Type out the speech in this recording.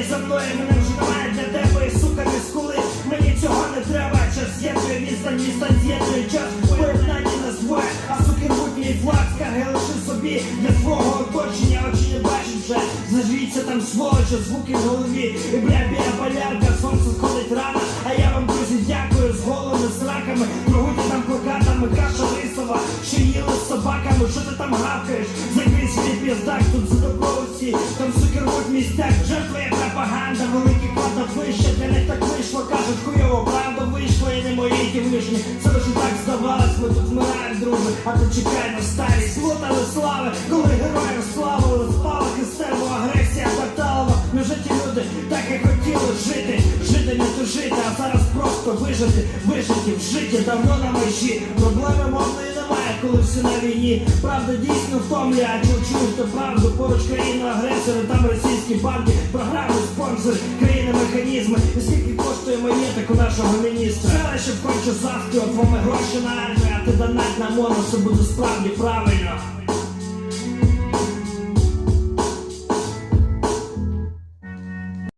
ти за мною мене вже немає для тебе і сука ти скули Мені цього не треба, час з'єднує міста, міста з'єднує час. Поєднання нас двоє, а суки будній флаг скарги лише собі Для свого оточення очі не бачу вже. Зажвіться там сволочі, звуки в голові. І бля біля полярка, сонце сходить рано. А я вам друзі дякую з голими сраками. Прогуті там плакатами, каша рисова Що їли з собаками, що ти там гавкаєш? Закрий свій піздак тут всі, там суки рвуть містяк, жертвує пропаганда, великий квадро вище, для них так вийшло, кажуть, хуйово, правда вийшло і не мої ті вишні. Це лише так здавалось, ми тут вмираємо, друже, а ти чекай на старість, лутали слави, коли славили, спалах і стерво, агресія баталова. Невже ті люди так і хотіли жити, жити не тужити, а зараз просто вижити, вижити в житті давно на межі. Проблеми мовної немає, коли всі на війні. Правда дійсно втомлює, а чув чуєте правду, поруч країна агресори, там російські банки, програми, спонсори, країни, механізми. І скільки коштує маєток у нашого міністра? Все лише хочу завтра, от вами гроші на армію, а ти донать на моно, це буде справді правильно.